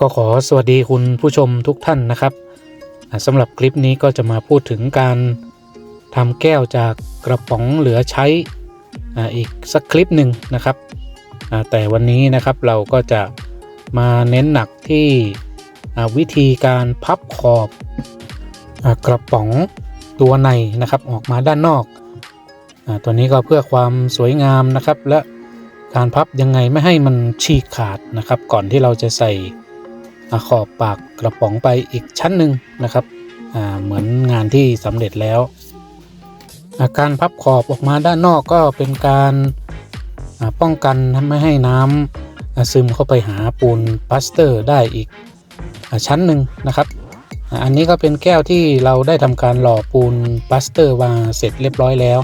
ก็ขอสวัสดีคุณผู้ชมทุกท่านนะครับสำหรับคลิปนี้ก็จะมาพูดถึงการทำแก้วจากกระป๋องเหลือใช้อีกสักคลิปหนึ่งนะครับ แต่วันนี้นะครับเราก็จะมาเน้นหนักที่วิธีการพับขอบกระป๋องตัวในนะครับออกมาด้านนอกตัวนี้ก็เพื่อความสวยงามนะครับ และการพับยังไงไม่ให้มันฉีกขาดนะครับ ก่อนที่เราจะใส่ ขอบปากกระป๋องไปอีกชั้นหนึ่งนะครับเหมือนงานที่สำเร็จแล้ว การพับขอบออกมาด้านนอกก็เป็นการป้องกันไม่ให้น้ำซึมเข้าไปหาปูนพลาสเตอร์ได้อีกอชั้นหนึ่งนะครับ อันนี้ก็เป็นแก้วที่เราได้ทำการหล่อปูนพลาสเตอร์วางเสร็จเรียบร้อยแล้ว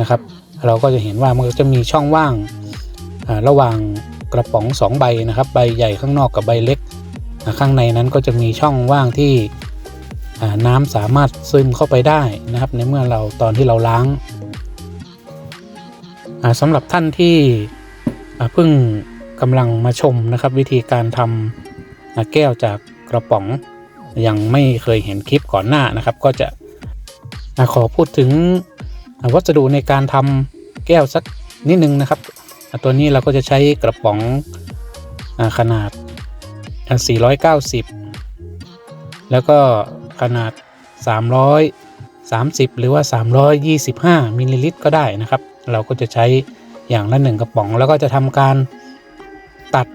นะครับ เราก็จะเห็นว่ามันจะมีช่องว่างระหว่างกระป๋องสองใบนะครับ ใบใหญ่ข้างนอกกับใบเล็ก ข้างในนั้นก็จะมีช่องว่างที่น้ำสามารถซึมเข้าไปได้นะครับ ในเมื่อเราตอนที่เราล้างอ่าสำหรับท่านที่เพิ่งกำลังมาชมนะครับ วิธีการทำอ่าแก้วจากกระป๋องยังไม่เคยเห็นคลิปก่อนหน้านะครับ ก็จะขอพูดถึงวัสดุในการทำแก้วสักนิดนึงนะครับตัวนี้เราก็จะใช้กระป๋องขนาด 490 แล้วก็ขนาด 330 หรือว่า 325มิลลิลิตรก็ได้นะครับ เราก็จะใช้อย่างละหนึ่งกระป๋อง แล้วก็จะทำการตัด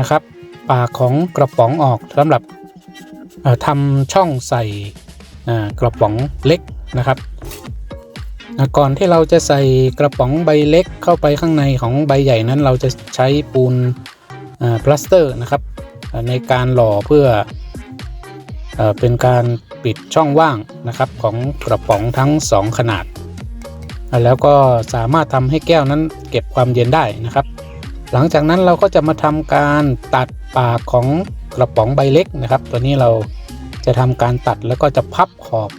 นะครับ ปากของกระป๋องออกสำหรับทำช่องใส่อ่ากระป๋องเล็กนะครับก่อนที่เราจะใส่กระป๋องใบเล็กเข้าไปข้างในของใบใหญ่นั้น เราจะใช้ปูนอ่าพลาสเตอร์นะครับ ในการหล่อเพื่อเออเป็นการปิดช่องว่างนะครับของกระป๋องทั้ง 2 ขนาด แล้วก็สามารถทำให้แก้วนั้นเก็บความเย็นได้นะครับ หลังจากนั้นเราก็จะมาทำการตัดปากของกระป๋องใบเล็กนะครับ ตัวนี้เราจะทำการตัดแล้วก็จะพับขอบ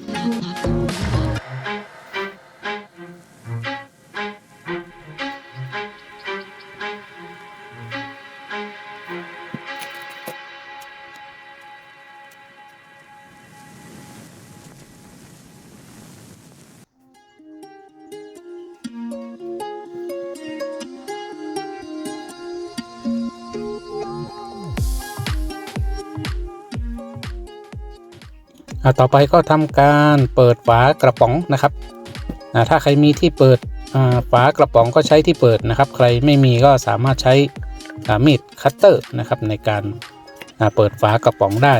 ต่อไปก็ทำการเปิดฝากระป๋องนะครับอ่าถ้าใครมีที่เปิดอ่าฝากระป๋องก็ใช้ที่เปิดนะครับ ใครไม่มีก็สามารถใช้อ่ามีดคัตเตอร์นะครับในการอ่าเปิดฝากระป๋องได้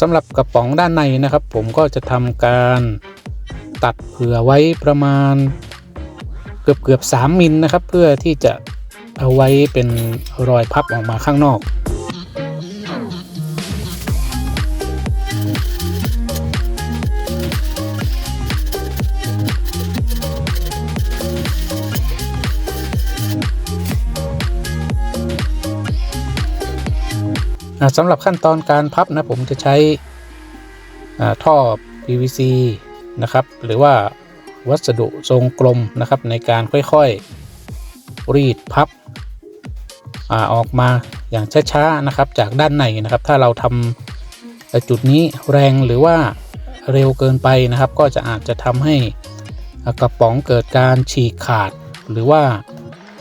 สำหรับกระป๋องด้านในนะครับ ผมก็จะทำการตัดเผื่อไว้ประมาณเกือบเกือบสามมิลนะครับ เพื่อที่จะเอาไว้เป็นรอยพับออกมาข้างนอก สำหรับขั้นตอนการพับนะผมจะใช้อ่าท่อ PVC นะครับหรือว่าวัสดุทรงกลมนะครับในการค่อยๆรีดพับอออกมาอย่างช้าๆนะครับจากด้านในนะครับ ถ้าเราทำจุดนี้แรงหรือว่าเร็วเกินไปนะครับ ก็จะอาจจะทำให้กระป๋องเกิดการฉีกขาด หรือว่า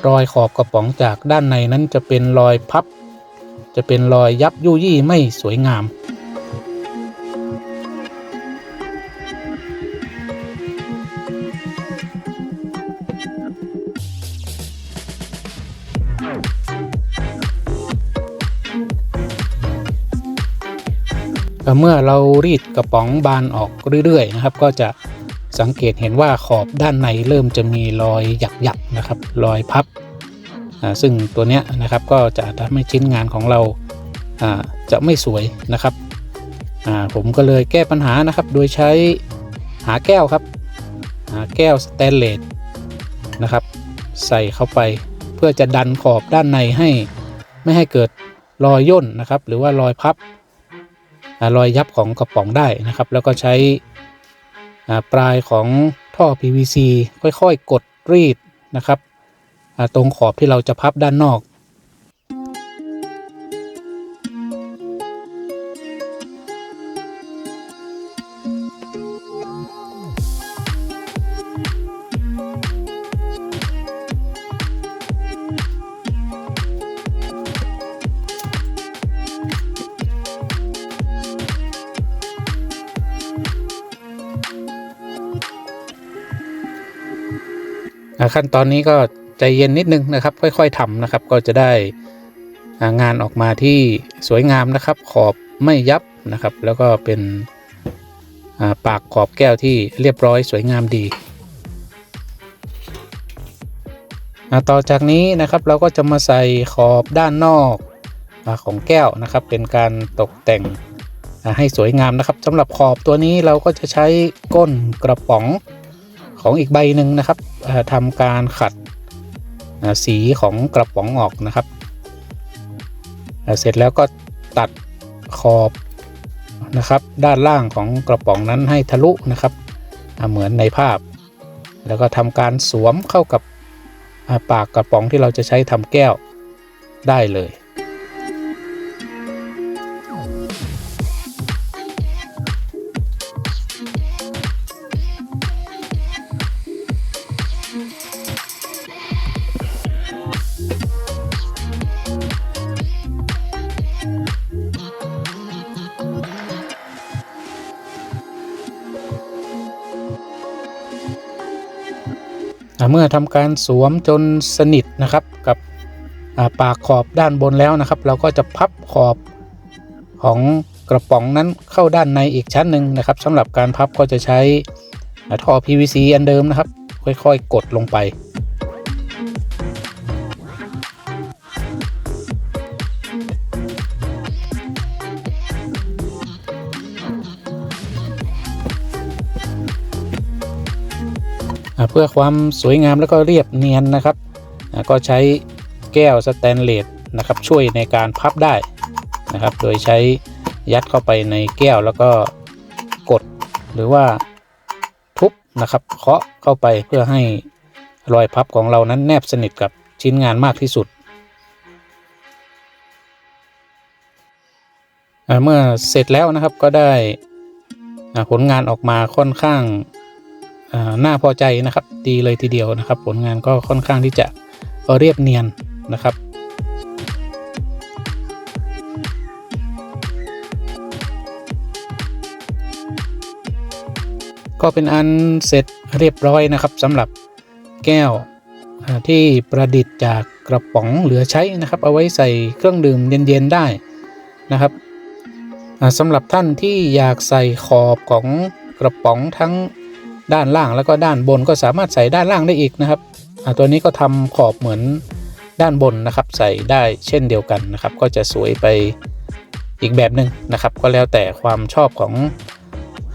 รอยขอบกระป๋องจากด้านในนั้นจะเป็นรอยพับ จะเป็นรอยยับยุยี่ไม่สวยงาม เมื่อเรารีดกระป๋องบานออกเรื่อยๆ นะครับ ก็จะสังเกตเห็นว่าขอบด้านในเริ่มจะมีรอยหยักๆนะครับ รอยพับ ซึ่งตัวเนี้ยนะครับก็จะทำให้ชิ้นงานของเราจะไม่สวยนะครับผมก็เลยแก้ปัญหานะครับ โดยใช้หาแก้วครับ หาแก้วสแตนเลสนะครับ ใส่เข้าไปเพื่อจะดันขอบด้านในให้ไม่ให้เกิดรอยย่นนะครับ หรือว่ารอยพับรอยยับของกระป๋องได้นะครับ แล้วก็ใช้ปลายของท่อ PVC ค่อยๆ กดรีดนะครับ ตรงขอบที่เราจะพับด้านนอก ขั้นตอนนี้ก็ ใจเย็นนิดนึงนะครับ ค่อย ๆทำนะครับ ก็จะได้งานออกมาที่สวยงามนะครับ ขอบไม่ยับนะครับ แล้วก็เป็นปากขอบแก้วที่เรียบร้อยสวยงามดีต่อจากนี้นะครับเราก็จะมาใส่ขอบด้านนอกของแก้วนะครับ เป็นการตกแต่งให้สวยงามนะครับสำหรับขอบตัวนี้เราก็จะใช้ก้นกระป๋องของอีกใบหนึ่งนะครับทำการขัด สีของกระป๋องออกนะครับ เสร็จแล้วก็ตัดขอบนะครับ ด้านล่างของกระป๋องนั้นให้ทะลุนะครับเหมือนในภาพ แล้วก็ทำการสวมเข้ากับปากกระป๋องที่เราจะใช้ทำแก้วได้เลย เมื่อทำการสวมจนสนิทนะครับกับปากขอบด้านบนแล้วนะครับ เราก็จะพับขอบของกระป๋องนั้นเข้าด้านในอีกชั้นหนึ่งนะครับสำหรับการพับก็จะใช้อ่าท่อ PVC อันเดิมนะครับ ค่อยๆ กดลงไป เพื่อความสวยงามแล้วก็เรียบเนียนนะครับ ก็ใช้แก้วสแตนเลสนะครับช่วยในการพับได้นะครับ โดยใช้ยัดเข้าไปในแก้วแล้วก็กดหรือว่าทุบนะครับเคาะเข้าไปเพื่อให้รอยพับของเรานั้นแนบสนิทกับชิ้นงานมากที่สุด เมื่อเสร็จแล้วนะครับก็ได้ผลงานออกมาค่อนข้าง น่าพอใจนะครับดีเลยทีเดียวนะครับ ผลงานก็ค่อนข้างที่จะเรียบเนียนนะครับก็เป็นอันเสร็จเรียบร้อยนะครับสำหรับแก้วที่ประดิษฐ์จากกระป๋องเหลือใช้นะครับ เอาไว้ใส่เครื่องดื่มเย็นๆได้นะครับสำหรับท่านที่อยากใส่ขอบของกระป๋องทั้ง ด้านล่างแล้วก็ด้านบนก็สามารถใส่ด้านล่างได้อีกนะครับตัวนี้ก็ทำขอบเหมือนด้านบนนะครับ ใส่ได้เช่นเดียวกันนะครับ ก็จะสวยไปอีกแบบหนึ่งนะครับ ก็แล้วแต่ความชอบของ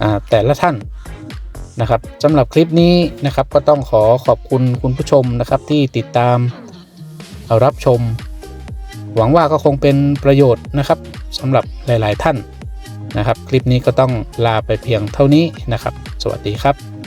อแต่ละท่านนะครับสำหรับคลิปนี้นะครับก็ต้องขอขอบคุณคุณผู้ชมนะครับที่ติดตามรับชม หวังว่าก็คงเป็นประโยชน์นะครับสำหรับหลาย ๆ ท่านนะครับ คลิปนี้ก็ต้องลาไปเพียงเท่านี้นะครับ สวัสดีครับ